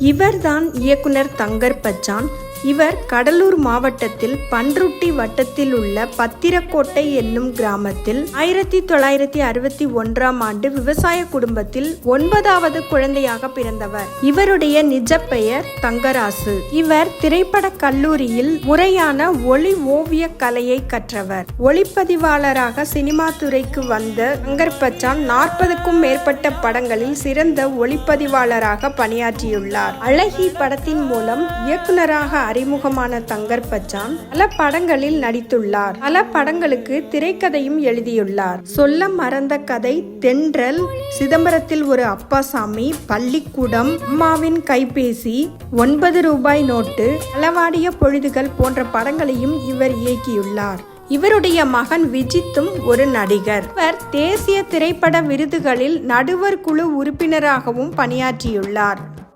இவர்தான் இயக்குனர் தங்கர் பச்சான். இவர் கடலூர் மாவட்டத்தில் பன்ருட்டி வட்டத்தில் உள்ள பத்திரக்கோட்டை என்னும் கிராமத்தில் ஆயிரத்தி தொள்ளாயிரத்தி அறுபத்தி ஒன்றாம் ஆண்டு விவசாய குடும்பத்தில் ஒன்பதாவது குழந்தையாக பிறந்தவர். இவருடைய நிஜ பெயர் தங்கராசு. இவர் திரைப்பட கல்லூரியில் முறையான ஒளி ஓவிய கலையை கற்றவர். ஒளிப்பதிவாளராக சினிமா துறைக்கு வந்த தங்கர்பச்சான் நாற்பதுக்கும் மேற்பட்ட படங்களில் சிறந்த ஒளிப்பதிவாளராக பணியாற்றியுள்ளார். அழகி படத்தின் மூலம் இயக்குனராக அறிமுகமான தங்கர் பச்சான் பல படங்களில் நடித்துள்ளார். பல படங்களுக்கு திரைக்கதையும் எழுதியுள்ளார். சொல்ல மறந்த கதை தென்றல் சிதம்பரத்தில் ஒரு அப்பாசாமி பள்ளிக்கூடம் அம்மாவின் கைபேசி ஒன்பது ரூபாய் நோட்டு அளவாடிய பொழுதுகள் போன்ற படங்களையும் இவர் இயக்கியுள்ளார். இவருடைய மகன் விஜித்தும் ஒரு நடிகர். இவர் தேசிய திரைப்பட விருதுகளில் நடுவர் குழு உறுப்பினராகவும் பணியாற்றியுள்ளார்.